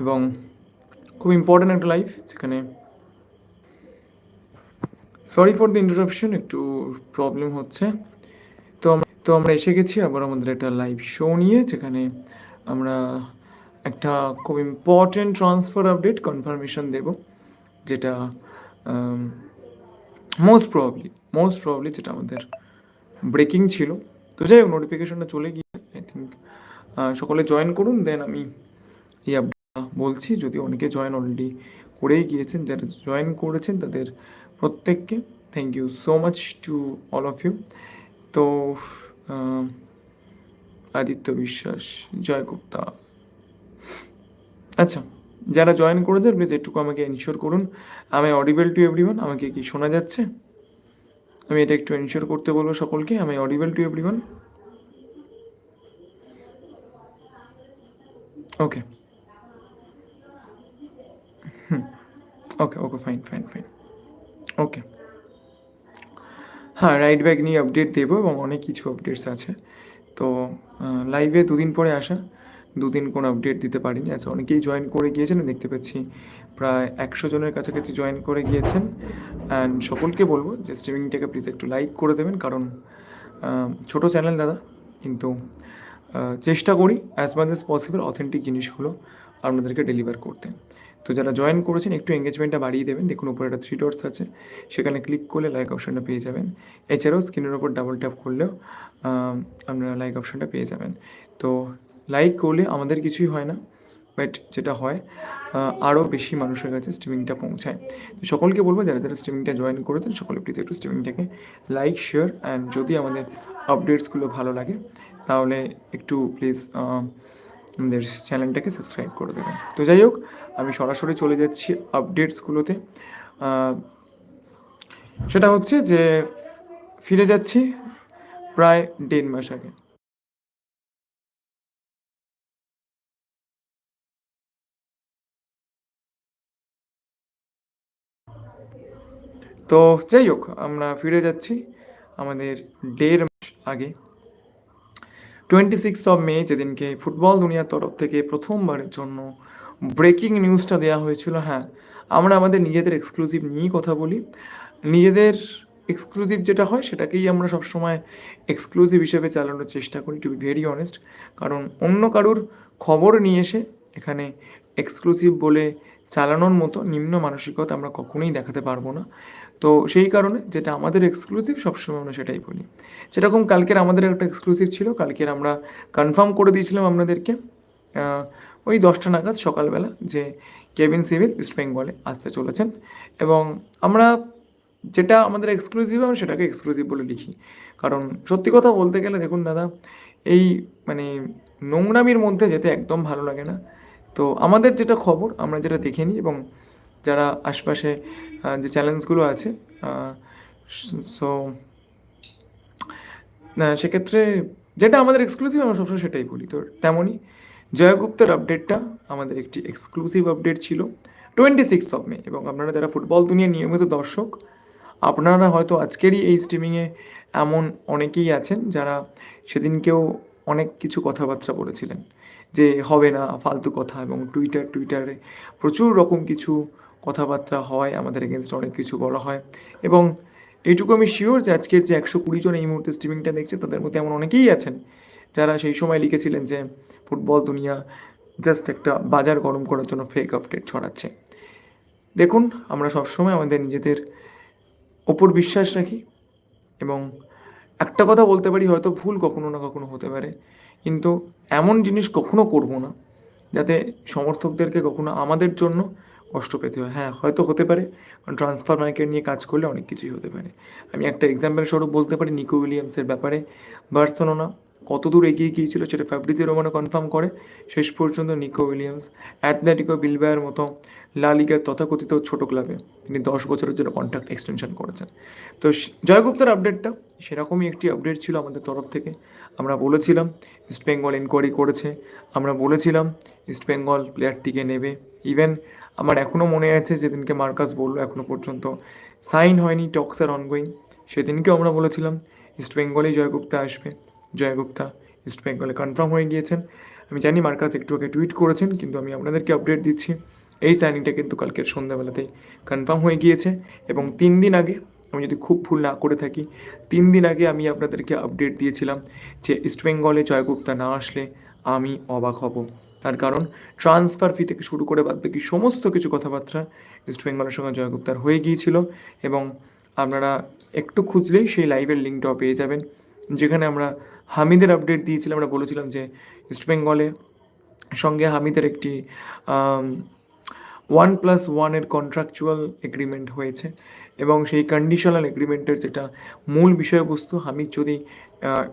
এবং খুব ইম্পর্ট্যান্ট একটা লাইফ যেখানে সরি ফর দ্য ইন্টারাপশন একটু প্রবলেম হচ্ছে। তো তো আমরা এসে গেছি আবার আমাদের একটা লাইভ শো নিয়ে, যেখানে আমরা একটা খুব ইম্পর্ট্যান্ট ট্রান্সফার আপডেট কনফার্মেশন দেব, যেটা মোস্ট প্রবাবলি মোস্ট প্রবাবলি যেটা আমাদের ব্রেকিং ছিল। তো যাই হোক নোটিফিকেশনটা চলে গিয়েছে আই থিঙ্ক সকলে জয়েন করুন দেন আমি এই আপডেটটা বলছি, যদি অনেকে জয়েন অলরেডি করেই গিয়েছেন, যারা জয়েন করেছেন, তাদের প্রত্যেককে thank you so much to all of you তো আদিত্য বিশ্বাস জয় গুপ্তা আচ্ছা যারা জয়েন করেছেন প্লিজ একটুকু আমাকে এনশিওর করুন। আমি অডিবেল টু এভরিওয়ান আমাকে কি শোনা যাচ্ছে? আমি এটা একটু এনশিওর করতে বলব সকলকে, আমি audible to everyone okay hmm okay okay fine fine fine okay হ্যাঁ রাইট ব্যাগ নিয়ে আপডেট দেবো এবং অনেক কিছু আপডেটস আছে। তো লাইভে দুদিন পরে আসা। দুদিন কোনো আপডেট দিতে পারিনি। আচ্ছা অনেকেই জয়েন করে গিয়েছেন দেখতে পাচ্ছি প্রায় একশো জনের কাছাকাছি জয়েন করে গিয়েছেন। অ্যান্ড সকলকে বলব যে স্ট্রিমিংটাকে প্লিজ একটু লাইক করে দেবেন। কারণ ছোটো চ্যানেল দাদা, কিন্তু চেষ্টা করি as much as possible authentic জিনিসগুলো আপনাদেরকে ডেলিভার করতে। তো যারা জয়েন করেছেন, একটু এঙ্গেজমেন্টটা বাড়িয়ে দেবেন। দেখুন, উপরে একটা থ্রি ডটস আছে। সেখানে ক্লিক করলে লাইক অপশানটা পেয়ে যাবেন। এছাড়াও স্ক্রিনের ওপর ডাবল ট্যাপ করলেও আপনারা লাইক অপশানটা পেয়ে যাবেন। তো লাইক করলে আমাদের কিছুই হয় না বাট যেটা হয় আরও বেশি মানুষের কাছে স্ট্রিমিংটা পৌঁছায়। তো সকলকে বলব, যারা যারা স্ট্রিমিংটা জয়েন করেছেন, সকলে প্লিজ একটু স্ট্রিমিংটাকে লাইক শেয়ার অ্যান্ড যদি আমাদের আপডেটসগুলো ভালো লাগে, তাহলে একটু প্লিজ আমাদের চ্যানেলটাকে সাবস্ক্রাইব করে দেবেন। তো যাই হোক, আমি সরাসরি চলে যাচ্ছি আপডেটসগুলোতে সেটা হচ্ছে যে ফিরে যাচ্ছি প্রায় দেড় মাস আগে। তো যাই হোক, আমরা ফিরে যাচ্ছি আমাদের দেড় মাস আগে। টোয়েন্টি সিক্স অফ মে যেদিনকে ফুটবল দুনিয়ার তরফ থেকে প্রথমবারের জন্য ব্রেকিং নিউজটা দেওয়া হয়েছিল হ্যাঁ আমরা আমাদের নিজেদের এক্সক্লুসিভ নিয়েই কথা বলি। নিজেদের এক্সক্লুসিভ যেটা হয় সেটাকেই আমরা সবসময় এক্সক্লুসিভ হিসেবে চালানোর চেষ্টা করি টু বি ভেরি অনেস্ট কারণ অন্য কারুর খবর নিয়ে এসে এখানে এক্সক্লুসিভ বলে চালানোর মতো নিম্ন মানসিকতা আমরা কখনোই দেখাতে পারব না। তো সেই কারণে যেটা আমাদের এক্সক্লুসিভ সবসময় আমরা সেটাই বলি। সেরকম কালকের আমাদের একটা এক্সক্লুসিভ ছিল, কালকের আমরা কনফার্ম করে দিয়েছিলাম আপনাদেরকে ওই দশটা নাগাদ সকালবেলা যে কেবিন সিভিল ইস্ট বেঙ্গলে আসতে চলেছেন এবং আমরা যেটা আমাদের এক্সক্লুসিভ আমরা সেটাকে এক্সক্লুসিভ বলে লিখি। কারণ সত্যি কথা বলতে গেলে দেখুন দাদা, এই মানে নোংরামির মধ্যে যেতে একদম ভালো লাগে না। তো আমাদের যেটা খবর, আমরা যেটা দেখে নিই এবং যারা আশপাশে যে চ্যালেঞ্জগুলো আছে সো সেক্ষেত্রে যেটা আমাদের এক্সক্লুসিভ আমরা সবসময় সেটাই বলি। তো তেমনই জয়গুপ্তের আপডেটটা আমাদের একটি এক্সক্লুসিভ আপডেট ছিল টোয়েন্টি সিক্স অফ মে এবং আপনারা যারা ফুটবল দুনিয়ার নিয়মিত দর্শক, আপনারা হয়তো আজকেরই এই স্ট্রিমিংয়ে এমন অনেকেই আছেন যারা সেদিনকেও অনেক কিছু কথাবার্তা বলেছিলেন, যে হবে না, ফালতু কথা এবং টুইটার টুইটারে প্রচুর রকম কিছু কথাবার্তা হয়, আমাদের এগেনস্টে অনেক কিছু বলা হয়। এবং এইটুকু আমি শিওর যে আজকের যে একশো কুড়ি জন এই মুহূর্তে স্ট্রিমিংটা দেখছে, তাদের মধ্যে এমন অনেকেই আছেন যারা সেই সময় লিখেছিলেন যে, ফুটবল দুনিয়া জাস্ট একটা বাজার গরম করার জন্য ফেক আপডেট ছড়াচ্ছে। দেখুন, আমরা সবসময় আমাদের নিজেদের ওপর বিশ্বাস রাখি এবং একটা কথা বলতে পারি, হয়তো ভুল কখনো না কখনো হতে পারে, কিন্তু এমন জিনিস কখনো করব না যাতে সমর্থকদেরকে কখনো আমাদের জন্য কষ্ট পেতে হয়। হ্যাঁ হয়তো হতে পারে। কারণ ট্রান্সফার মার্কেট নিয়ে কাজ করলে অনেক কিছুই হতে পারে। আমি একটা এক্সাম্পল স্বরূপ বলতে পারি নিকো উইলিয়ামসের ব্যাপারে। বার্সেলোনা কত দূর এগিয়ে গিয়েছিল সেটা ফ্যাব্রিজের রোমানো কনফার্ম করে। শেষ পর্যন্ত নিকো উইলিয়ামস অ্যাথলেটিকো বিলবায়ের মতো লা লিগার তথাকথিত ছোট ক্লাবে তিনি দশ বছরের জন্য কন্ট্রাক্ট এক্সটেনশন করেছেন। তো জয়গুপ্তার আপডেটটা সেরকমই একটি আপডেট ছিল আমাদের তরফ থেকে। আমরা বলেছিলাম ইস্ট বেঙ্গল এনকোয়ারি করেছে। আমরা বলেছিলাম ইস্ট বেঙ্গল প্লেয়ারটিকে নেবে। ইভেন আমার এখনও মনে আছে যেদিনকে মার্কাস বলল এখনও পর্যন্ত সাইন হয়নি, টক্স আর অনগোয়িং সেদিনকেও আমরা বলেছিলাম, ইস্ট বেঙ্গলেই জয়গুপ্তা আসবে। জয়গুপ্তা, ইস্ট বেঙ্গলে কনফার্ম হয়ে গিয়েছেন। আমি জানি মার্কাস একটু আগে টুইট করেছেন, কিন্তু আমি আপনাদেরকে আপডেট দিচ্ছি। এই সাইনিংটা কিন্তু কালকের সন্ধ্যাবেলাতেই কনফার্ম হয়ে গিয়েছে এবং তিন দিন আগে, আমি যদি খুব ভুল না করে থাকি, তিন দিন আগে আমি আপনাদেরকে আপডেট দিয়েছিলাম যে ইস্টবেঙ্গলে জয়গুপ্তা না আসলে আমি অবাক হব। তার কারণ ট্রান্সফার ফি থেকে শুরু করে বাদ বাকি সমস্ত কিছু কথাবার্তা ইস্টবেঙ্গলের সঙ্গে জয়গুপ্তার হয়ে গিয়েছিল এবং আপনারা একটু খুঁজলেই সেই লাইভের লিঙ্কটাও পেয়ে যাবেন। যেখানে আমরা হামিদের আপডেট দিয়েছিলাম, আমরা বলেছিলাম যে ইস্ট ইস্টবেঙ্গলে সঙ্গে হামিদের একটি ওয়ান প্লাস ওয়ানের কন্ট্রাকচুয়াল এগ্রিমেন্ট হয়েছে এবং সেই কন্ডিশনাল এগ্রিমেন্টের যেটা মূল বিষয়বস্তু, হামিদ যদি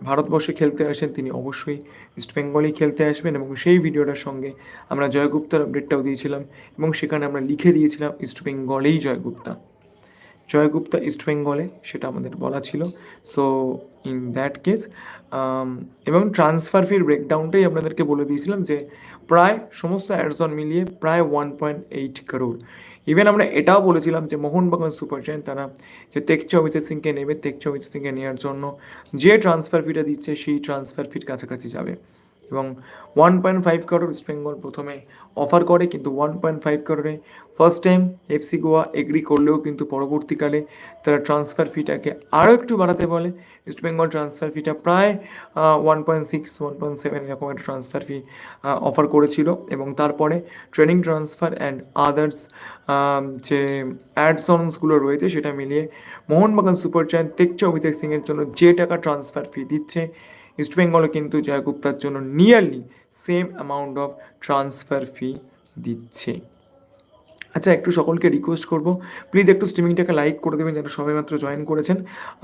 ভারতবর্ষে খেলতে আসেন, তিনি অবশ্যই ইস্টবেঙ্গলেই খেলতে আসবেন এবং সেই ভিডিওটার সঙ্গে আমরা জয়গুপ্তার আপডেটটাও দিয়েছিলাম এবং সেখানে আমরা লিখে দিয়েছিলাম ইস্টবেঙ্গলেই জয়গুপ্তা। জয়গুপ্তা ইস্ট বেঙ্গলে সেটা আমাদের বলা ছিল। সো ইন দ্যাট কেস এবং ট্রান্সফার ফির ব্রেকডাউনটাই আপনাদেরকে বলে দিয়েছিলাম যে প্রায় সমস্ত অ্যাডসন মিলিয়ে প্রায় one point eight crore even আমরা এটাও বলেছিলাম যে মোহনবাগান সুপার জায়েন্ট তারা যে তেকচা অভিজিৎ সিংকে নেবে তেকচা অভিজিৎ সিংকে নেওয়ার জন্য যে ট্রান্সফার ফিটা দিচ্ছে, সেই ট্রান্সফার ফির কাছাকাছি যাবে। এবং one point five crore East Bengal প্রথমে অফার করে, কিন্তু one point five করোড়ে first time FC Goa agree করলেও কিন্তু পরবর্তীকালে তারা ট্রান্সফার ফিটাকে আরও একটু বাড়াতে বলে। ইস্ট বেঙ্গল ট্রান্সফার ফিটা প্রায় one point six one point seven এরকম একটা ট্রান্সফার ফি অফার করেছিল। এবং তারপরে ট্রেনিং ট্রান্সফার অ্যান্ড আদার্স যে অ্যাডসনসগুলো রয়েছে সেটা মিলিয়ে মোহনবাগান সুপার জায়ান্ট তেকচা অভিষেক সিংয়ের জন্য যে টাকা ট্রান্সফার ফি দিচ্ছে ইস্টবেঙ্গলও কিন্তু জয়গুপ্তার জন্য nearly same amount of transfer fee দিচ্ছে। আচ্ছা একটু সকলকে রিকোয়েস্ট করব। প্লিজ একটু স্ট্রিমিংটাকে লাইক করে দেবেন যারা সবাই মাত্র জয়েন করেছেন।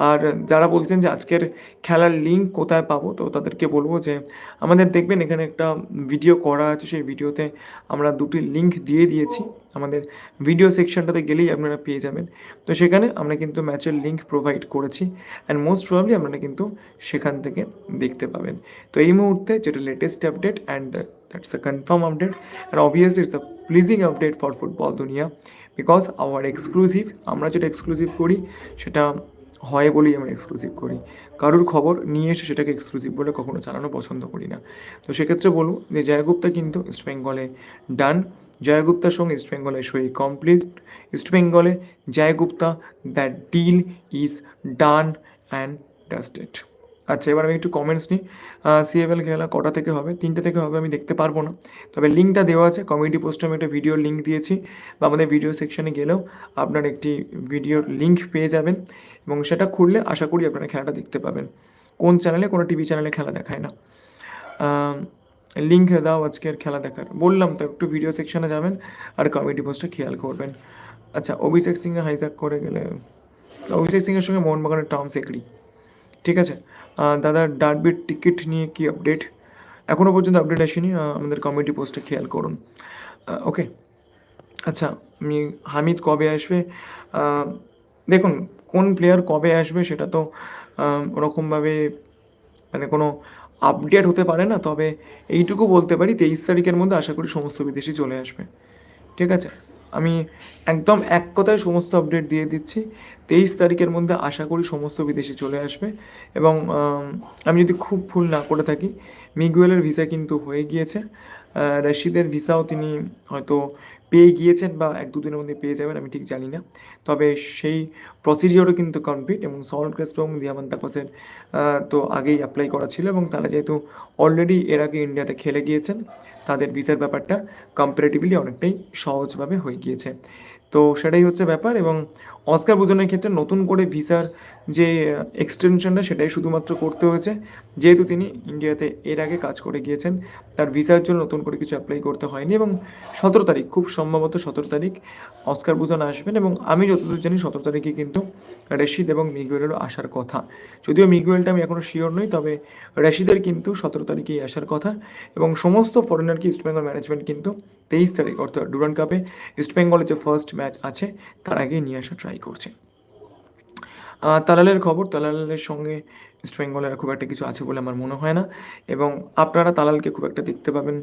আর যারা বলছেন যে আজকের খেলার লিঙ্ক কোথায় পাবো, তো তাদেরকে বলব যে আমাদের দেখবেন এখানে একটা ভিডিও করা আছে, সেই ভিডিওতে আমরা দুটি লিঙ্ক দিয়ে দিয়েছি। আমাদের ভিডিও সেকশনটাতে গেলেই আপনারা পেয়ে যাবেন। তো সেখানে আমরা কিন্তু ম্যাচের লিঙ্ক প্রোভাইড করেছি অ্যান্ড মোস্ট প্রবলি আপনারা কিন্তু সেখান থেকে দেখতে পাবেন। তো এই মুহূর্তে যেটা latest update and that's a confirm update and obviously it's a pleasing update for football দুনিয়া বিকজ আওয়ার এক্সক্লুসিভ আমরা যেটা এক্সক্লুসিভ করি, সেটা হয় বলেই আমরা এক্সক্লুসিভ করি। কারুর খবর নিয়ে এসে সেটাকে এক্সক্লুসিভ বলে কখনো চালানো পছন্দ করি না। তো সেক্ষেত্রে বলব যে জয়গুপ্তা কিন্তু ইস্টবেঙ্গলে ডান জয়গুপ্তার সঙ্গে ইস্টবেঙ্গলের সই complete ইস্টবেঙ্গলে Jay Gupta that deal is done and dusted আচ্ছা এবার আমি একটু কমেন্টস নিই। সিএফএল খেলা কটা থেকে হবে? তিনটে থেকে হবে, আমি দেখতে পারব না। তবে লিঙ্কটা দেওয়া আছে কমিউনিটি পোস্টে আমি একটা ভিডিওর লিঙ্ক দিয়েছি। বা আমাদের ভিডিও সেকশনে গেলেও আপনার একটি ভিডিওর লিঙ্ক পেয়ে যাবেন। এবং সেটা খুললে আশা করি আপনারা খেলাটা দেখতে পাবেন। কোন চ্যানেলে কোনো টিভি চ্যানেলে খেলা দেখায় না। লিঙ্ক দাও আজকের খেলা দেখার। বললাম তো, একটু ভিডিও সেকশনে যাবেন আর কমিউনিটি পোস্টে খেয়াল করবেন। আচ্ছা অভিষেক সিংয়ে হাইজ্যাক করে গেলে, অভিষেক সিংয়ের সঙ্গে মোহনবাগানের টার্মস এগ্রি ঠিক আছে? দাদা ডার্বির টিকিট নিয়ে কি আপডেট এখনও পর্যন্ত আপডেট আসেনি আমাদের কমিউনিটি পোস্টে খেয়াল করুন। ওকে আচ্ছা আমি হামিদ কবে আসবে? দেখুন, কোন প্লেয়ার কবে আসবে সেটা তো ওরকমভাবে মানে কোনো আপডেট হতে পারে না, তবে এইটুকু বলতে পারি, তেইশ তারিখের মধ্যে আশা করি সমস্ত বিদেশি চলে আসবে। ঠিক আছে? আমি একদম এক কথায় সমস্ত আপডেট দিয়ে দিচ্ছি। তেইশ তারিখের মধ্যে আশা করি সমস্ত বিদেশে চলে আসবে এবং আমি যদি খুব ভুল না করে থাকি, মিগুয়েলের ভিসা কিন্তু হয়ে গিয়েছে। রশিদের ভিসাও তিনি হয়তো পেয়ে গিয়েছেন বা এক দুদিনের মধ্যে পেয়ে যাবেন, আমি ঠিক জানি না। তবে সেই প্রসিডিওরও কিন্তু কমপ্লিট এবং সল্ট ক্রেস্প এবং দিয়ামান তাপসের তো আগেই অ্যাপ্লাই করা ছিল এবং তারা যেহেতু অলরেডি এর আগে ইন্ডিয়াতে খেলে গিয়েছেন, তাদের ভিসার ব্যাপারটা কম্পারেটিভলি অনেকটাই সহজভাবে হয়ে গিয়েছে। তো সেটাই হচ্ছে ব্যাপার এবং অস্কার বুজনের ক্ষেত্রে নতুন করে ভিসার যে এক্সটেনশনটা সেটাই শুধুমাত্র করতে হয়েছে। যেহেতু তিনি ইন্ডিয়াতে এর আগে কাজ করে গিয়েছেন, তার ভিসার জন্য নতুন করে কিছু অ্যাপ্লাই করতে হয়নি এবং সতেরো তারিখ, খুব সম্ভবত সতেরো তারিখ অস্কার বুজন আসবেন এবং আমি যতদূর জানি সতেরো তারিখে কিন্তু রেশিদ এবং মিগুয়েলেরও আসার কথা। যদিও মিগুয়েলটা আমি এখনও শিওর নই, তবে রেশিদের কিন্তু সতেরো তারিখেই আসার কথা এবং সমস্ত ফরেনারকে ইস্টবেঙ্গল ম্যানেজমেন্ট কিন্তু তেইশ তারিখ, অর্থাৎ ডুরান কাপে ইস্টবেঙ্গলের যে ফার্স্ট ম্যাচ আছে, তার আগেই নিয়ে আসা ট্রাই করছে। তালালের খবর, তালালের সঙ্গে ইস্টবেঙ্গলের খুব একটা কিছু আছে বলে আমার মনে হয় না। এবং আপনারা তালালকে খুব একটা দেখতে পাবেন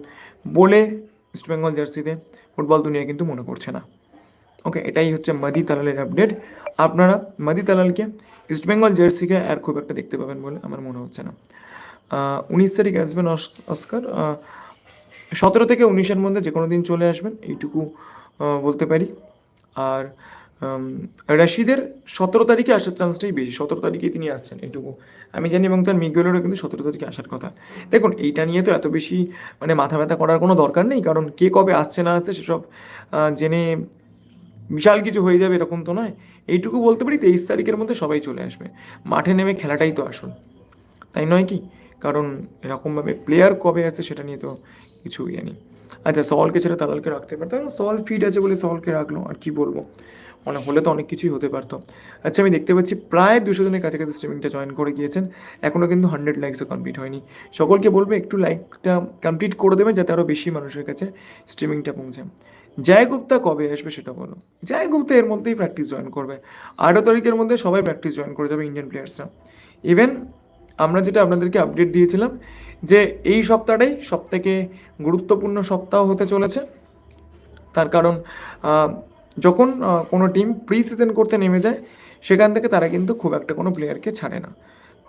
বলে ইস্টবেঙ্গল জার্সিতে ফুটবল দুনিয়া কিন্তু মনে করছে না। ওকে এটাই হচ্ছে মাদি তালালের আপডেট। আপনারা মাদি তালালকে ইস্টবেঙ্গল জার্সিকে আর খুব একটা দেখতে পাবেন বলে আমার মনে হচ্ছে না। উনিশ তারিখ আসবেন অস- অস্কার। সতেরো থেকে উনিশের মধ্যে যে কোনো দিন চলে আসবেন, এইটুকু বলতে পারি। আর রাশিদের সতেরো তারিখে আসার চান্সটাই বেশি, সতেরো তারিখেই তিনি আসছেন, এটুকু। আমি জানি এবং তার মিগুয়েলেরও কিন্তু সতেরো তারিখে আসার কথা। দেখুন, এইটা নিয়ে তো এত বেশি মানে মাথা ব্যথা করার কোনো দরকার নেই, কারণ কে কবে আসছে না আসছে সেসব জেনে বিশাল কিছু হয়ে যাবে এরকম তো নয়। এইটুকু বলতে পারি, তেইশ তারিখের মধ্যে সবাই চলে আসবে। মাঠে নেমে খেলাটাই তো আসুন তাই নয় কি? কারণ এরকমভাবে প্লেয়ার কবে আসে সেটা নিয়ে তো কিছু ইয়ে নেই। আচ্ছা সলকে ছেড়ে তাদেরকে রাখতে পারতো সল ফিট আছে বলে সলকে রাখল, আর কি বলব? মানে হলে তো অনেক কিছুই হতে পারতো। আচ্ছা আমি দেখতে পাচ্ছি প্রায় দুশো জনের কাছাকাছি স্ট্রিমিংটা জয়েন করে গিয়েছেন। এখনও কিন্তু হান্ড্রেড লাইকসও কমপ্লিট হয়নি। সকলকে বলবে একটু লাইকটা কমপ্লিট করে দেবে যাতে আরও বেশি মানুষের কাছে স্ট্রিমিংটা পৌঁছায় জয় গুপ্তা কবে আসবে সেটা বলো। জয় গুপ্তা এর মধ্যেই প্র্যাকটিস জয়েন করবে। আঠারো তারিখের মধ্যে সবাই প্র্যাকটিস জয়েন করে যাবে ইন্ডিয়ান প্লেয়ার্সরা ইভেন আমরা যেটা আপনাদেরকে আপডেট দিয়েছিলাম যে এই সপ্তাহটাই সবথেকে গুরুত্বপূর্ণ সপ্তাহ হতে চলেছে। তার কারণ যখন কোনো টিম প্রি সিজন করতে নেমে যায়, সেখান থেকে তারা কিন্তু খুব একটা কোনো প্লেয়ারকে ছাড়ে না।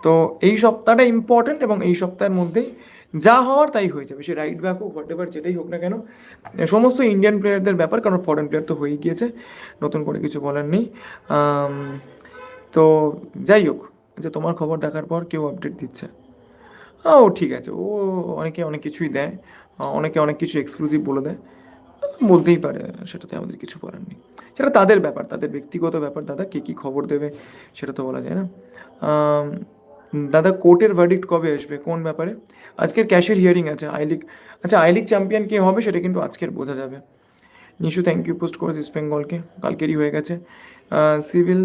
তো এই সপ্তাহটা ইম্পর্ট্যান্ট এবং এই সপ্তাহের মধ্যেই যা হওয়ার তাই হয়ে যাবে। সে রাইট ব্যাক হোক হোয়াট এভার যেটাই হোক না কেন, সমস্ত ইন্ডিয়ান প্লেয়ারদের ব্যাপার, কারণ ফরেন প্লেয়ার তো হয়েই গিয়েছে, নতুন করে কিছু বলার নেই। তো যাই হোক, যে তোমার খবর দেখার পর কেউ আপডেট দিচ্ছে। ও, ঠিক আছে, ও অনেকে অনেক কিছুই দেয়, অনেকে অনেক কিছু এক্সক্লুসিভ বলে দেয়। বলতেই পারে, সেটাতে আমাদের কিছু করার নেই। সেটা তাদের ব্যাপার, তাদের ব্যক্তিগত ব্যাপার। দাদা, কে কী খবর দেবে সেটা তো বলা যায় না। দাদা, কোর্টের ভার্ডিক্ট কবে আসবে? কোন ব্যাপারে? আজকের ক্যাশের হিয়ারিং আছে আই লিগ আচ্ছা আই লিগ চ্যাম্পিয়ন কে হবে সেটা কিন্তু আজকের বোঝা যাবে। নিশু থ্যাংক ইউ পোস্ট করেছে ইস্ট বেঙ্গলকে কালকেরই হয়ে গেছে। সিভিল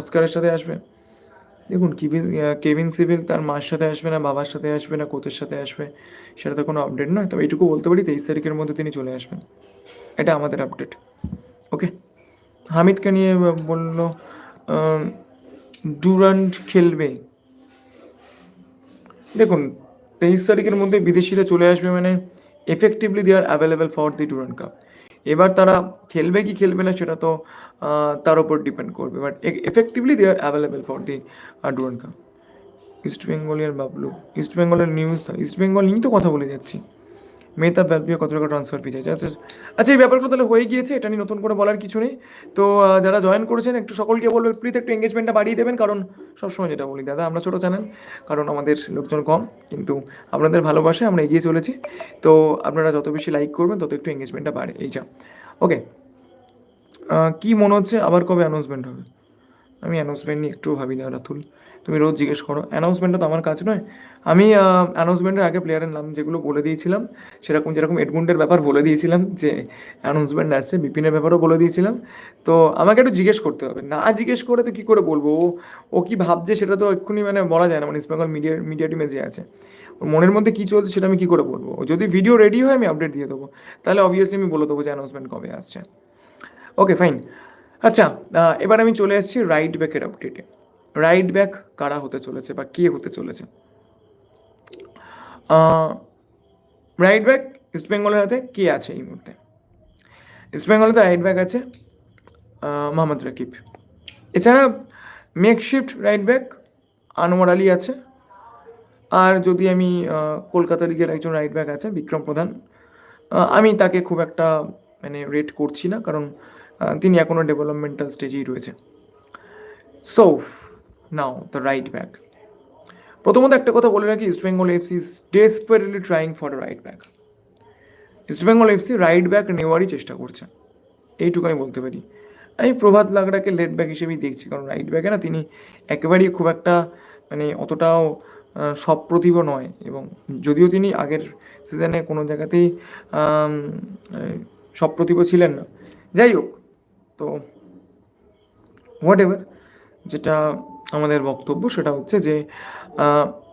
অস্কারের সাথে আসবে। দেখুন, কিভিন কেভিন সিভিল তার মার সাথে আসবে না, বাবার সাথে আসবে না, কোচের সাথে আসবে, সেটা তো কোনো আপডেট নয়। তবে এইটুকু বলতে পারি, তেইশ তারিখের মধ্যে তিনি চলে আসবেন। এটা আমাদের আপডেট ওকে হামিদকে নিয়ে বলল ডুরান্ড খেলবে। দেখুন, তেইশ তারিখের মধ্যে বিদেশিরা চলে আসবে মানে effectively they are available for the Durand Cup এবার তারা খেলবে কি খেলবে না, সেটা তো তার উপর ডিপেন্ড করবে। But effectively they are available for the Durand Cup East বেঙ্গলের বাবলু ইস্ট বেঙ্গলের নিউজ ইস্ট বেঙ্গল নিয়েই তো কথা বলে যাচ্ছি। মেহতাব ভ্যালপিও কত টাকা ট্রান্সফার ফি চাইছে আচ্ছা আচ্ছা এই ব্যাপারগুলো তাহলে হয়ে গিয়েছে, এটা নিয়ে নতুন করে বলার কিছু নেই। তো যারা জয়েন করেছেন, একটু সকলকে বলব প্লিজ একটু এঙ্গেজমেন্টটা বাড়িয়ে দেবেন, কারণ সবসময় যেটা বলি, দাদা, আমরা ছোটো চ্যানেল কারণ আমাদের লোকজন কম, কিন্তু আপনাদের ভালোবাসে আমরা এগিয়ে চলেছি। তো আপনারা যত বেশি লাইক করবেন, তত একটু এঙ্গেজমেন্টটা বাড়ে, এই যা। ওকে কি মনে হচ্ছে? আবার কবে অ্যানাউন্সমেন্ট হবে? আমি অ্যানাউন্সমেন্ট নিয়ে একটু ভাবি না রাতুল। তুমি রোজ জিজ্ঞেস করো। অ্যানাউন্সমেন্টটা তো আমার কাজ নয়। আমি অ্যানাউন্সমেন্টের আগে প্লেয়ারের নাম যেগুলো বলে দিয়েছিলাম, সেরকম যেরকম এডমুন্ডের ব্যাপার বলে দিয়েছিলাম, যে অ্যানাউন্সমেন্ট আসছে, বিপিনের ব্যাপারও বলে দিয়েছিলাম। তো আমাকে একটু জিজ্ঞেস করতে হবে। না জিজ্ঞেস করে তো কী করে বলব? ও ও কী ভাবছে সেটা তো এক্ষুনি মানে বলা যায় না মানে ইস্ট বেঙ্গল মিডিয়া মিডিয়া টিমে যে আছে। ওর মনের মধ্যে কী চলছে সেটা আমি কী করে বলব? যদি ভিডিও রেডি হয়, আমি আপডেট দিয়ে দেবো। তাহলে অবভিয়াসলি আমি বলে দেবো যে অ্যানাউন্সমেন্ট কবে আসছে। ওকে ফাইন আচ্ছা এবার আমি চলে এসেছি রাইট ব্যাকের আপডেটে রাইট ব্যাক কারা হতে চলেছে বা কে হতে চলেছে? রাইট ব্যাক ইস্ট বেঙ্গলের হাতে কে আছে এই মুহূর্তে? ইস্ট বেঙ্গলেতে রাইট ব্যাক আছে মোহাম্মদ রাকিব। এছাড়া makeshift right back Anwar Ali আছে, আর যদি আমি কলকাতা লিগের একজন রাইট ব্যাক আছে, বিক্রম প্রধান। আমি তাকে খুব একটা মানে রেট করছি না, কারণ তিনি এখনও ডেভেলপমেন্টাল স্টেজেই রয়েছে। So now the right back প্রথমত একটা কথা বলে রাখি East Bengal FC is desperately trying for right back East Bengal FC right back নেওয়ারই চেষ্টা করছে। এইটুকু আমি বলতে পারি। আমি প্রভাত লাগড়াকে লেট ব্যাক হিসেবেই দেখছি, কারণ রাইট ব্যাকে না তিনি একেবারেই খুব একটা মানে অতটাও সপ্রতিভ নয় এবং যদিও তিনি আগের সিজনে কোনো জায়গাতেই সপ্রতিভ ছিলেন না। যাই হোক তো হোয়াট এভার যেটা আমাদের বক্তব্য সেটা হচ্ছে যে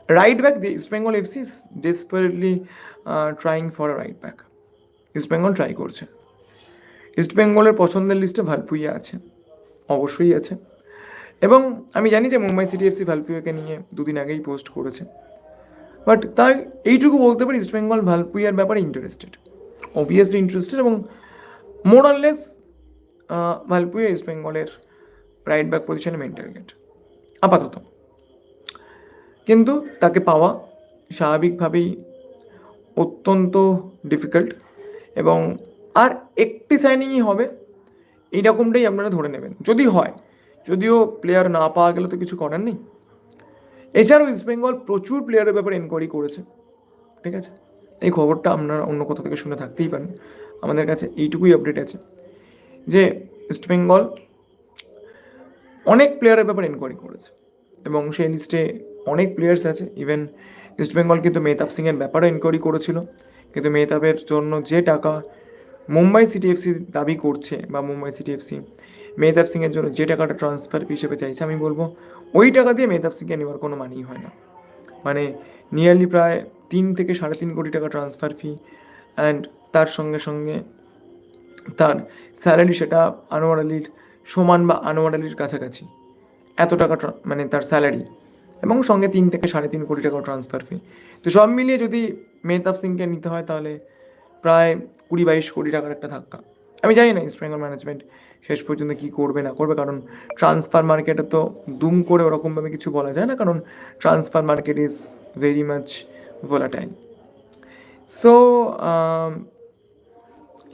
right back the East Bengal FC is desperately trying for a right back East Bengal try করছে। ইস্ট বেঙ্গলের পছন্দের লিস্টে ভালপুইয়া আছে। অবশ্যই আছে। এবং আমি জানি যে মুম্বাই সিটি এফসি ভালপুইয়াকে নিয়ে দুদিন আগেই পোস্ট করেছে। বাট তাই এইটুকু বলতে পারি ইস্ট বেঙ্গল ভালপুইয়ার ব্যাপারে ইন্টারেস্টেড অবভিয়াসলি ইন্টারেস্টেড এবং মোরাললেস ভালপুইয়া ইস্ট বেঙ্গলের রাইট ব্যাক পজিশনে মেন টার্গেট আপাতত। কিন্তু তাকে পাওয়া স্বাভাবিকভাবেই অত্যন্ত ডিফিকাল্ট এবং আর একটি সাইনিংই হবে, এইরকমটাই আপনারা ধরে নেবেন। যদি হয়, যদিও প্লেয়ার না পাওয়া গেলে তো কিছু করার নেই। এছাড়াও ইস্ট বেঙ্গল প্রচুর প্লেয়ারের ব্যাপারে এনকোয়ারি করেছে। ঠিক আছে? এই খবরটা আপনারা অন্য কোথাও থেকে শুনে থাকতেই পারেন। আমাদের কাছে এইটুকুই আপডেট আছে। যে ইস্ট বেঙ্গল অনেক প্লেয়ারের ব্যাপারে এনকোয়ারি করেছে এবং সেই লিস্টে অনেক প্লেয়ার্স আছে। ইভেন ইস্ট বেঙ্গল কিন্তু মেহতাব সিংয়ের ব্যাপারে এনকোয়ারি করেছিল। কিন্তু মেহতাবের জন্য যে টাকা মুম্বাই সিটি এফসি দাবি করছে বা মুম্বাই সিটি এফসি মেহতাব সিংয়ের জন্য যে টাকাটা ট্রান্সফার হিসেবে চাইছে, আমি বলব ওই টাকা দিয়ে মেহতাব সিংকে নেওয়ার কোনো মানেই হয় না। মানে নিয়ারলি প্রায় তিন থেকে সাড়ে তিন কোটি টাকা ট্রান্সফার ফি অ্যান্ড তার সঙ্গে সঙ্গে তার স্যালারি সেটা আনোয়ার আলীর সমান বা আনোয়ার আলীর কাছাকাছি। এত টাকা মানে তার স্যালারি এবং সঙ্গে তিন থেকে সাড়ে তিন কোটি টাকা ট্রান্সফার ফি তো সব মিলিয়ে যদি মেহতাব সিংকে নিতে হয় তাহলে প্রায় কুড়ি বাইশ কোটি টাকার একটা ধাক্কা। আমি জানি না ইস্ট বেঙ্গল ম্যানেজমেন্ট শেষ পর্যন্ত কী করবে, না করবে, কারণ ট্রান্সফার মার্কেটে তো দুম করে ওরকমভাবে কিছু বলা যায় না, কারণ transfer market is very much volatile so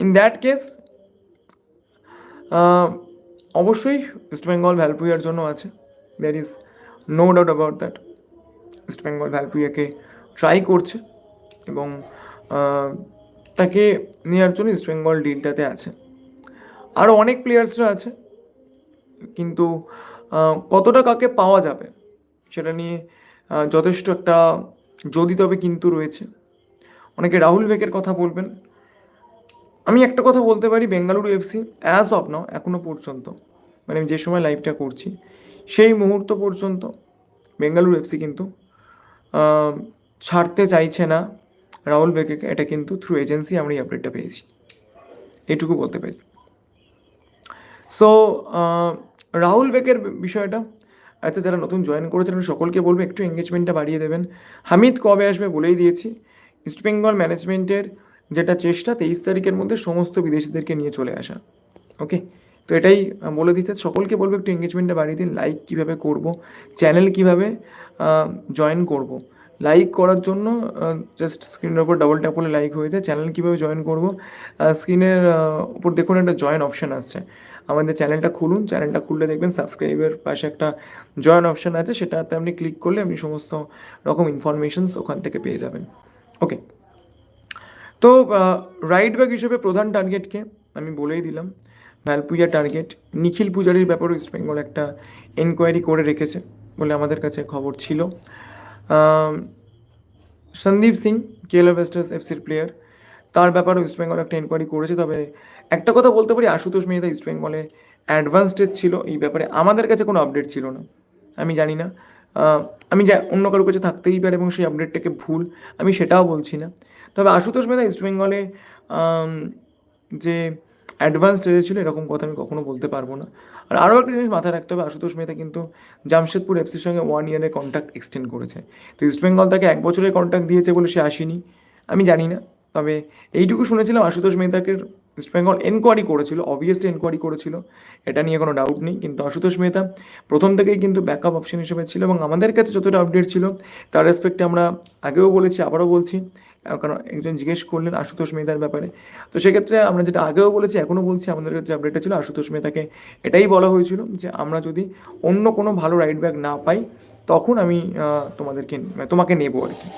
in that case অবশ্যই ইস্ট বেঙ্গল ভ্যালপুইয়ার জন্য আছে। There is no doubt about that East Bengal ভ্যালপুইয়াকে try করছে এবং তাকে নেওয়ার জন্য ইস্ট বেঙ্গল ডিলটাতে আছে। আরও অনেক প্লেয়ার্সরা আছে, কিন্তু কতটা কাকে পাওয়া যাবে সেটা নিয়ে যথেষ্ট একটা যদি তবে কিন্তু রয়েছে। অনেকে রাহুল বেকের কথা বলবেন আমি একটা কথা বলতে পারি Bengaluru FC as of now এখনও পর্যন্ত মানে আমি যে সময় লাইভটা করছি, সেই মুহূর্ত পর্যন্ত বেঙ্গালুরু এফসি কিন্তু ছাড়তে চাইছে না রাহুল বেকেকে এটা কিন্তু থ্রু এজেন্সি আমরা এই আপডেটটা পেয়েছি। এইটুকু বলতে পারি। সো রাহুল বেকের বিষয়টা আচ্ছা যারা নতুন জয়েন করেছেন, সকলকে বলব একটু এঙ্গেজমেন্টটা বাড়িয়ে দেবেন। হামিদ কবে আসবে বলেই দিয়েছি। ইস্ট বেঙ্গল ম্যানেজমেন্টের যেটা চেষ্টা তেইশ তারিখের মধ্যে সমস্ত বিদেশিদেরকে নিয়ে চলে আসা। ওকে? তো এটাই বলে দিতে সকলকে বলব একটু এঙ্গেজমেন্টটা বাড়িয়ে দিন। লাইক কীভাবে করব? চ্যানেল কীভাবে জয়েন করব? লাইক করার জন্য জাস্ট স্ক্রিনের উপর ডাবল ট্যাপ করলে লাইক হয়ে যায়। চ্যানেল কীভাবে জয়েন করব? স্ক্রিনের উপর দেখুন একটা জয়েন অপশান আসছে। আমাদের চ্যানেলটা খুলুন। চ্যানেলটা খুললে দেখবেন সাবস্ক্রাইবের পাশে একটা জয়েন অপশান আছে। সেটাতে আপনি ক্লিক করলে আপনি সমস্ত রকম ইনফরমেশনস ওখান থেকে পেয়ে যাবেন। ওকে তো রাইট ব্যাক হিসেবে প্রধান টার্গেটকে আমি বলেই দিলাম ভ্যালপুইয়া টার্গেট নিখিল পূজারির ব্যাপারে ওয়েস্ট বেঙ্গল একটা এনকোয়ারি করে রেখেছে বলে আমাদের কাছে খবর ছিল। সন্দীপ সিং কেএলএ ভেস্টার্স এফসির প্লেয়ার তার ব্যাপারে ওয়েস্ট বেঙ্গল একটা এনকোয়ারি করেছে। তবে একটা কথা বলতে পারি, আশুতোষ মেহতা ইস্ট বেঙ্গলে অ্যাডভান্সড ছিল, এই ব্যাপারে আমাদের কাছে কোনো আপডেট ছিল না। আমি জানি না। আমি যা, অন্য কারোর কাছে থাকতেই পারে এবং সেই আপডেটটাকে ভুল, আমি সেটাও বলছি না। তবে আশুতোষ মেহতা ইস্ট বেঙ্গলে যে অ্যাডভান্স ছিল, এরকম কথা আমি কখনো বলতে পারব না। আর আরও একটা জিনিস মাথায় রাখতে হবে, আশুতোষ মেহতা কিন্তু জামশেদপুর এফসির সঙ্গে ওয়ান ইয়ারের কন্ট্যাক্ট এক্সটেন্ড করেছে। তো ইস্ট বেঙ্গল তাকে এক বছরের কন্ট্যাক্ট দিয়েছে বলে সে আসেনি, আমি জানি না। তবে এইটুকু শুনেছিলাম, আশুতোষ মেহতাকে ইস্ট বেঙ্গল এনকোয়ারি করেছিল অবভিয়াসলি এনকোয়ারি করেছিল, এটা নিয়ে কোনো ডাউট নেই। কিন্তু আশুতোষ মেহতা প্রথম থেকেই কিন্তু ব্যাকআপ অপশন হিসেবে ছিল এবং আমাদের কাছে যতটা আপডেট ছিল, তার রেসপেক্টে আমরা আগেও বলেছি, আবারও বলছি। কারণ একজন জিজ্ঞেস করলেন আশুতোষ মেহতার ব্যাপারে। তো সেক্ষেত্রে আমরা যেটা আগেও বলেছি, এখনও বলছি, আমাদের কাছে আপডেটটা ছিল, আশুতোষ মেহতাকে এটাই বলা হয়েছিল যে আমরা যদি অন্য কোনো ভালো রাইড ব্যাক না পাই, তখন আমি তোমাদেরকে, তোমাকে নেব আর কি।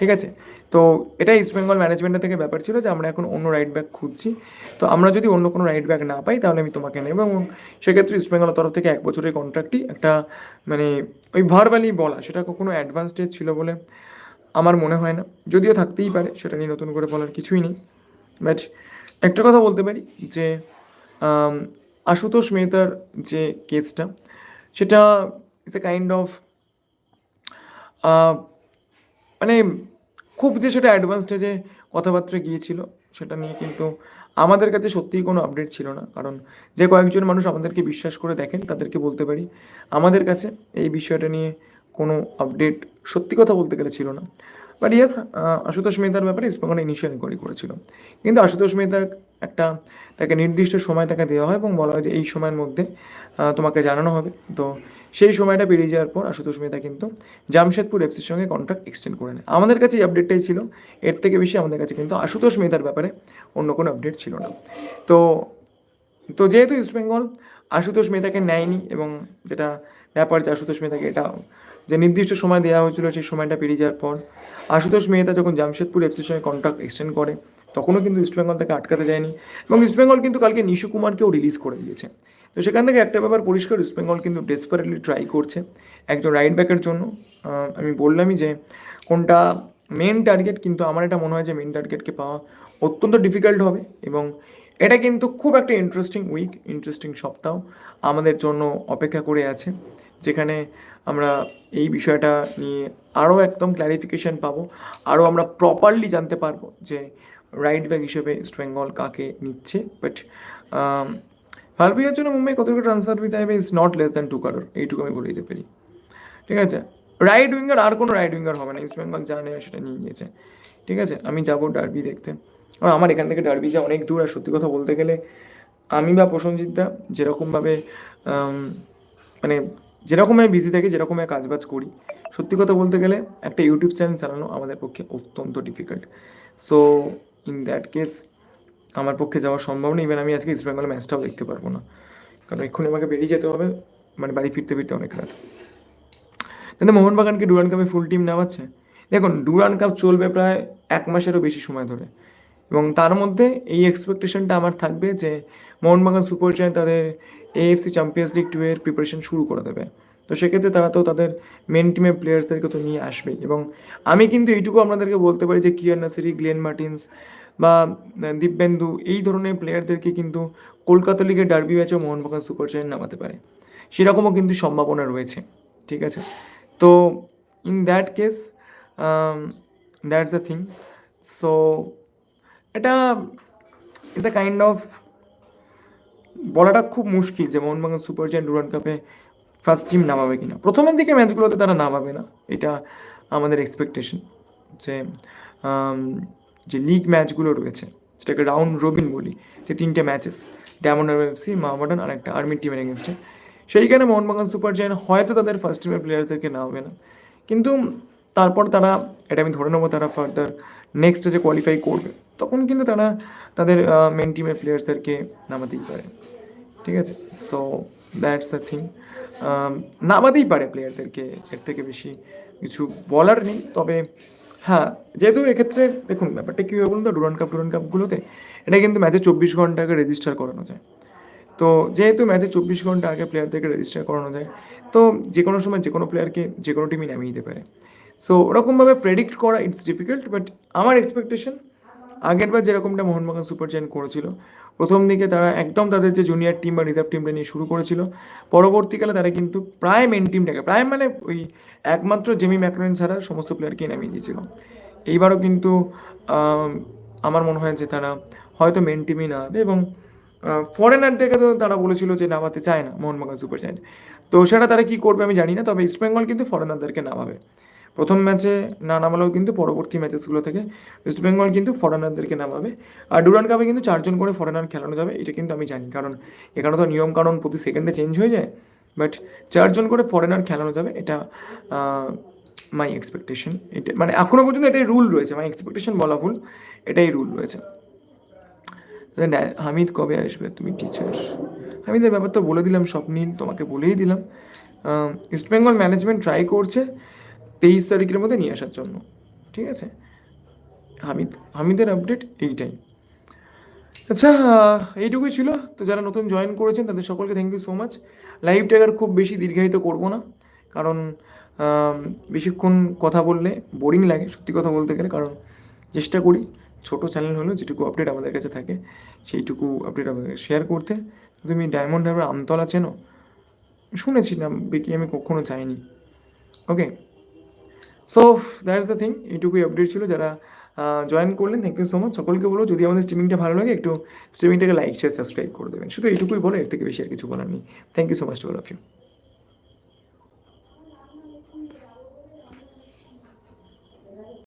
ঠিক আছে? তো এটাই ইস্ট বেঙ্গল ম্যানেজমেন্টের থেকে ব্যাপার ছিল যে আমরা এখন অন্য রাইড ব্যাক খুঁজছি। তো আমরা যদি অন্য কোনো রাইড ব্যাক না পাই, তাহলে আমি তোমাকে নেব এবং সেক্ষেত্রে ইস্ট বেঙ্গলের তরফ থেকে এক বছরের কন্ট্রাক্টই একটা মানে ওই ভার্বালি বলা, সেটা কখনো অ্যাডভান্স স্টেজ ছিল বলে আমার মনে হয় না। যদিও থাকতেই পারে, সেটা নিয়ে নতুন করে বলার কিছুই নেই। বাট একটা কথা বলতে পারি যে আশুতোষ মেহতার যে কেসটা সেটা ইটস এ কাইন্ড অফ মানে খুব যে সেটা অ্যাডভান্স স্টেজে কথাবার্তা গিয়েছিল, সেটা নিয়ে কিন্তু আমাদের কাছে সত্যিই কোনো আপডেট ছিল না। কারণ যে কয়েকজন মানুষ আমাদেরকে বিশ্বাস করে দেখেন, তাদেরকে বলতে পারি, আমাদের কাছে এই বিষয়টা নিয়ে কোনো আপডেট সত্যি কথা বলতে গেলে ছিল না। বাট ইয়াস আশুতোষ মেহতার ব্যাপারে ইস্টবেঙ্গল ইনিশিয়াল ইনকোয়ারি করেছিল। কিন্তু আশুতোষ মেহতার একটা তাকে নির্দিষ্ট সময় তাকে দেওয়া হয় এবং বলা হয় যে এই সময়ের মধ্যে তোমাকে জানানো হবে। তো সেই সময়টা পেরিয়ে যাওয়ার পর আশুতোষ মেহতা কিন্তু জামশেদপুর এফসির সঙ্গে কন্ট্রাক্ট এক্সটেন্ড করে নেয়। আমাদের কাছে এই আপডেটটাই ছিল। এর থেকে বেশি আমাদের কাছে কিন্তু আশুতোষ মেহতার ব্যাপারে অন্য কোনো আপডেট ছিল না। তো তো যেহেতু ইস্টবেঙ্গল আশুতোষ মেহতাকে নেয়নি এবং যেটা ব্যাপার যে আশুতোষ মেহতাকে এটা যে নির্দিষ্ট সময় দেওয়া হয়েছিল, সেই সময়টা পেরিয়ে যাওয়ার পর আশুতোষ মেহতা যখন জামশেদপুর এফসির সঙ্গে কন্ট্রাক্ট এক্সটেন্ড করে, তখনও কিন্তু ইস্টবেঙ্গল তাকে আটকাতে যায়নি এবং ইস্টবেঙ্গল কিন্তু কালকে নিশু কুমারকেও রিলিজ করে দিয়েছে। তো সেখান থেকে একটা ব্যাপার পরিষ্কার ইস্টবেঙ্গল কিন্তু ডেসপারেটলি ট্রাই করছে একজন রাইট ব্যাকের জন্য। আমি বললামই যে কোনটা মেন টার্গেট কিন্তু আমার এটা মনে হয় যে মেন টার্গেটকে পাওয়া অত্যন্ত ডিফিকাল্ট হবে এবং এটা কিন্তু খুব একটা ইন্টারেস্টিং উইক ইন্টারেস্টিং সপ্তাহ আমাদের জন্য অপেক্ষা করে আছে, যেখানে আমরা এই বিষয়টা নিয়ে আরও একদম ক্ল্যারিফিকেশন পাবো, আরও আমরা প্রপারলি জানতে পারব যে রাইট ব্যাক হিসেবে ইস্ট বেঙ্গল কাকে নিচ্ছে। বাট ফালবিয়ার জন্য মুম্বাই কতটুকু ট্রান্সফার ফি চাইবে is not less than two কারোর এইটুকু আমি বলে দিতে পারি। ঠিক আছে? রাইট উইঙ্গার আর কোনো রাইট উইঙ্গার হবে না। ইস্ট বেঙ্গল যা নেয় সেটা নিয়ে গিয়েছে ঠিক আছে? আমি যাব ডার্বি দেখতে। আর আমার এখান থেকে ডার্বি যা অনেক দূর। আর সত্যি কথা বলতে গেলে, আমি বা প্রসঞ্জিৎ দা যেরকমভাবে মানে যেরকম আমি বিজি থাকি যেরকম আমি কাজবাজ করি, সত্যি কথা বলতে গেলে একটা ইউটিউব চ্যানেল চালানো আমাদের পক্ষে অত্যন্ত difficult so in that case আমার পক্ষে যাওয়া সম্ভব নেই ইভেন আমি আজকে ইস্ট বেঙ্গলের ম্যাচটাও দেখতে পারব না। কারণ এক্ষুনি আমাকে বেরিয়ে যেতে হবে মানে বাড়ি ফিরতে ফিরতে অনেক রাত। কিন্তু মোহনবাগানকে ডুরান কাপে ফুল টিম নেওয়াচ্ছে দেখুন, ডুরান কাপ চলবে প্রায় এক মাসেরও বেশি সময় ধরে। এবং তার মধ্যে এই এক্সপেকটেশনটা আমার থাকবে যে মোহনবাগান সুপার জায়ান্ট তাদের এএফসি চ্যাম্পিয়ন্স লিগ টু এর প্রিপারেশন শুরু করে দেবে। তো সেক্ষেত্রে তারা তো তাদের মেন টিমের প্লেয়ার্সদেরকে তো নিয়ে আসবেই। এবং আমি কিন্তু এইটুকু আপনাদেরকে বলতে পারি যে কিয়ার নাসিরি গ্লেন মার্টিন্স বা দিব্যেন্দু এই ধরনের প্লেয়ারদেরকে কিন্তু কলকাতা লিগের ডার্বি ম্যাচেও মোহনবাগান সুপার জায়ান্ট নামাতে পারে। সেরকমও কিন্তু সম্ভাবনা রয়েছে, ঠিক আছে? তো in that case that's the thing so এটা ইজ আ কাইন্ড অফ বলাটা খুব মুশকিল যে মোহনবাগান সুপার জায়ান্ট ডুরান্ড কাপে ফার্স্ট টিম নামাবে কিনা। প্রথমের দিকে ম্যাচগুলোতে তারা নামাবে না। এটা আমাদের এক্সপেকটেশন যে যে লিগ ম্যাচগুলো রয়েছে, যেটাকে রাউন্ড রবিন বলি, যে তিনটে ম্যাচেস ডায়মন্ড এফসি মাহমাডান আর একটা আর্মি টিমের এগেনস্টে সেইখানে মোহনবাগান সুপার জায়ান্ট হয়তো তাদের ফার্স্ট টিমের প্লেয়ার্সদেরকে নামাবে না। কিন্তু তারপর তারা, এটা আমি ধরে নেব তারা ফার্দার নেক্সট যে কোয়ালিফাই করবে, তখন কিন্তু তারা তাদের মেন টিমের প্লেয়ার্সদেরকে নামাতেই পারে। ঠিক আছে? সো দ্যাটস দ্য থিং নামাতেই পারে প্লেয়ারদেরকে এর থেকে বেশি কিছু বলার নেই। তবে হ্যাঁ যেহেতু এক্ষেত্রে দেখুন, ব্যাপারটা কী হবে বলুন তো? ডুরান কাপ ডুরান কাপগুলোতে এটা কিন্তু ম্যাচে চব্বিশ ঘণ্টা আগে রেজিস্টার করানো যায়। তো, যেহেতু ম্যাচে চব্বিশ ঘণ্টা আগে প্লেয়ারদেরকে রেজিস্টার করানো যায়, তো যে কোনো সময় যে কোনো প্লেয়ারকে যে কোনো টিমই নামিয়ে দিতে পারে। সো ওরকমভাবে প্রেডিক্ট করা ইটস ডিফিকাল্ট বাট আমার এক্সপেকটেশন আগেরবার যেরকমটা মোহনবাগান সুপার জায়ান্ট করেছিল, প্রথম দিকে তারা একদম তাদের যে জুনিয়র টিম বা রিজার্ভ টিমটা নিয়ে শুরু করেছিল, পরবর্তীকালে তারা কিন্তু প্রায় মেন টিমটাকে প্রায় মানে ওই একমাত্র জেমি ম্যাকলেন ছাড়া সমস্ত প্লেয়ারকে নামিয়ে দিয়েছিল। এইবারও কিন্তু আমার মনে হয় যে তারা হয়তো মেন টিমই না এবং ফরেনারদেরকে তো তারা বলেছিল যে নামাতে চায় না মোহনবাগান সুপার জায়ান্ট। তো সেটা তারা কী করবে আমি জানি না, তবে ইস্টবেঙ্গল কিন্তু ফরেনারদেরকে নামাবে। প্রথম ম্যাচে না নামালেও কিন্তু পরবর্তী ম্যাচেসগুলো থেকে ইস্টবেঙ্গল কিন্তু ফরেনারদেরকে নামাবে। আর ডুরান কাপে কিন্তু চারজন করে ফরেনার খেলানো যাবে, এটা কিন্তু আমি জানি। কারণ এখানে তো নিয়ম কারণ প্রতি সেকেন্ডে চেঞ্জ হয়ে যায় বাট চারজন করে ফরেনার খেলানো যাবে, এটা মাই এক্সপেকটেশন এটা মানে এখনও পর্যন্ত এটাই রুল রয়েছে মাই এক্সপেকটেশন বলা ভুল, এটাই রুল রয়েছে। হামিদ কবে আসবে? তুমি টিচার হামিদের ব্যাপার তো বলে দিলাম, স্বপ্নীল তোমাকে বলেই দিলাম। ইস্টবেঙ্গল ম্যানেজমেন্ট ট্রাই করছে তেইশ তারিখের মধ্যে নিয়ে আসার জন্য, ঠিক আছে? হামিদ, হামিদের আপডেট এইটাই। আচ্ছা এইটুকুই ছিল। তো যারা নতুন জয়েন করেছেন, তাদের সকলকে থ্যাংক ইউ সো মাচ লাইভটা আর খুব বেশি দীর্ঘায়িত করব না, কারণ বেশিক্ষণ কথা বললে বোরিং লাগে, সত্যি কথা বলতে গেলে, কারণ চেষ্টা করি। ছোট চ্যানেল হলেও যেটুকু আপডেট আমাদের কাছে থাকে, সেইটুকু আপডেট আমাদের শেয়ার করতে। তুমি ডায়মন্ড হারবার আমতলা চেনো? শুনেছিলাম, বেকি আমি কখনো চাইনি। Okay so that's the thing এইটুকুই আপডেট ছিল। যারা জয়েন করলেন থ্যাংক ইউ সো মাচ সকলকে বলো যদি আমাদের স্ট্রিমিংটা ভালো লাগে, একটু স্ট্রিমিংটাকে লাইক শেয়ার সাবস্ক্রাইব করে দেবেন। শুধু এইটুকুই বলো, এর থেকে বেশি আর কিছু বলার নেই। Thank you so much to all of you